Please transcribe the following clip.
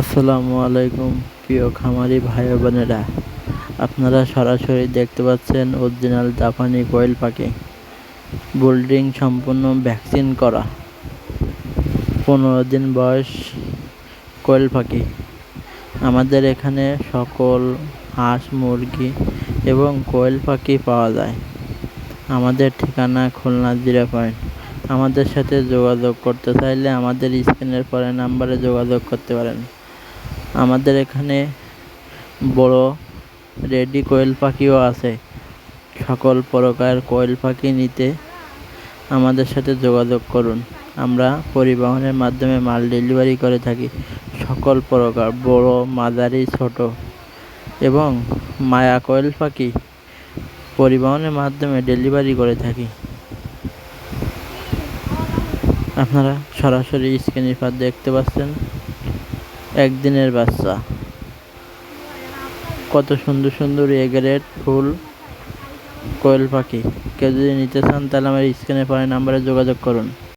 আসসালামু আলাইকুম, প্রিয় খামারি ভাই বোনেরা। আপনারা সরাসরি দেখতে পাচ্ছেন অরিজিনাল জাপানি কোয়েল পাখি। বোল্ডিং সম্পূর্ণ ভ্যাকসিন করা। পনেরো দিন বয়স কোয়েল পাখি। আমাদের এখানে সকল হাঁস, মুরগি এবং কোয়েল পাখি পাওয়া যায়। আমাদের ঠিকানা খুলনা জিরো পয়েন্ট। আমাদের সাথে যোগাযোগ করতে চাইলে আমাদের স্ক্রিনের পরে নাম্বারে যোগাযোগ করতে পারেন। আমাদের এখানে বড় রেডি কোয়েল পাখিও আছে। সকল প্রকার কোয়েল পাখি নিতে আমাদের সাথে যোগাযোগ করুন। আমরা পরিবহনের মাধ্যমে মাল ডেলিভারি করে থাকি। সকল প্রকার, বড়, মাঝারি, ছোট এবং মায়া কোয়েল পাখি পরিবহনের মাধ্যমে ডেলিভারি করে থাকি। আপনারা সরাসরি স্ক্রিনের পর দেখতে পাচ্ছেন একদিনের বাচ্চা। কত সুন্দর সুন্দর এগারেট ফুল, কোয়েল পাখি। কেউ যদি নিতে চান তাহলে আমার স্ক্রিনে পরে নাম্বারে যোগাযোগ করুন।